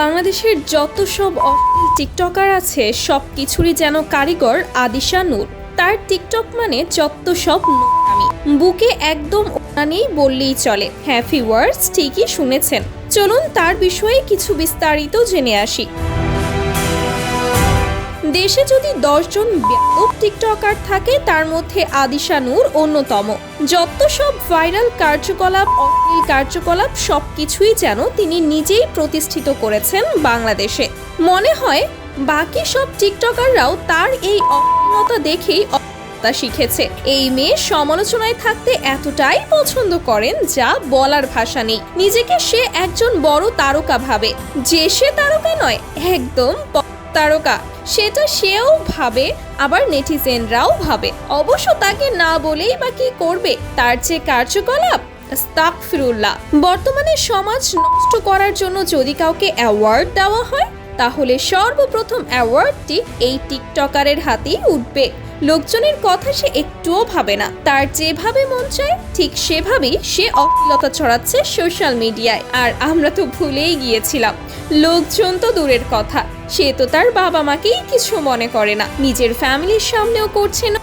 বাংলাদেশের যত সব অশ্লীল টিকটকার আছে, সব কিছুরই যেন কারিগর আদিশা নূর। তার টিকটক মানে যত সব বুকে একদম নেই বললেই চলে। হ্যাপি ওয়ার্ডস ঠিকই শুনেছেন। চলুন তার বিষয়ে কিছু বিস্তারিত জেনে আসি। দেশে যদি দশজন ব্যাপক টিকটকার থাকে, তার মধ্যে আদিশা নূর অন্যতম। যত সব ভাইরাল কার্যকলাপ, অশ্লীল কার্যকলাপ, সবকিছুই যেন তিনি নিজেই প্রতিষ্ঠিত করেছেন বাংলাদেশে। মনে হয়, বাকি সব টিকটকাররাও তার এই অশ্লীলতা দেখেই তা শিখেছে। এই মেয়ে সমালোচনায় থাকতে এতটাই পছন্দ করেন যা বলার ভাষা নেই। নিজেকে সে একজন বড় তারকা ভাবে। যে সে তারকা নয়, একদম তারকা। সেটা সেও ভাবে, আবার নেটিজেনরাও ভাবে। অবশ্য তাকে না বলেই বা কি করবে, তার যে কার্যকলাপ বর্তমানে সমাজ নষ্ট করার জন্য যদি কাউকে অ্যাওয়ার্ড দেওয়া হয় তাহলে সর্বপ্রথম অ্যাওয়ার্ডটি এই টিকটকারের হাতেই উঠবে। লোকজনের কথা সে একটুও ভাবে না। তার যেভাবে মন চায়, ঠিক সেভাবেই সে অশ্লীলতা ছড়াচ্ছে সোশ্যাল মিডিয়ায়। আর আমরা তো ভুলেই গিয়েছিলাম। লোকজন তো দূরের কথা। সে তো তার বাবা মাকেই কিছু মনে করে না। নিজের ফ্যামিলির সামনেও করছে না।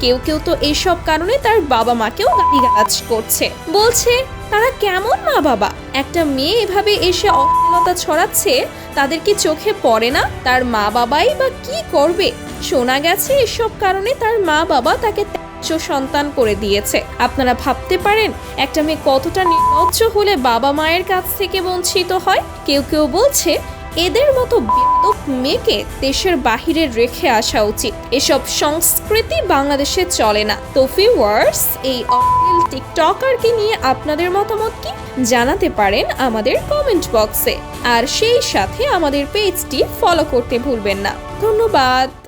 কেউ কেউ তো এইসব কারণে তার বাবা মাকেও গালিগালাজ করছে। বলছে তারা কেমন মা বাবা? একটা মেয়ে এভাবে এসে অশ্লীলতা ছড়াচ্ছে, তাদের কি চোখে পড়ে না? তার মা বাবাই বা কি করবে? শোনা গেছে এসব কারণে তার মা বাবা তাকে সন্তান করে দিয়েছে। আপনারা ভাবতে পারেন, একটা মেয়ে কতটা নির্লজ্জ হলে বাবা মায়ের কাছ থেকে বঞ্চিত হয়? কেউ কেউ বলছে এদের মতো বিদ্যুৎ মেয়েকে দেশের বাহিরে রেখে আসা উচিত। এসব সংস্কৃতি বাংলাদেশে চলে না। তো ওয়ার্স এই অশ্লীল টিকটকারকে নিয়ে আপনাদের মতামত কি? জানাতে পারেন আমাদের কমেন্ট বক্সে আর সেই সাথে আমাদের পেজটি ফলো করতে ভুলবেন না। ধন্যবাদ।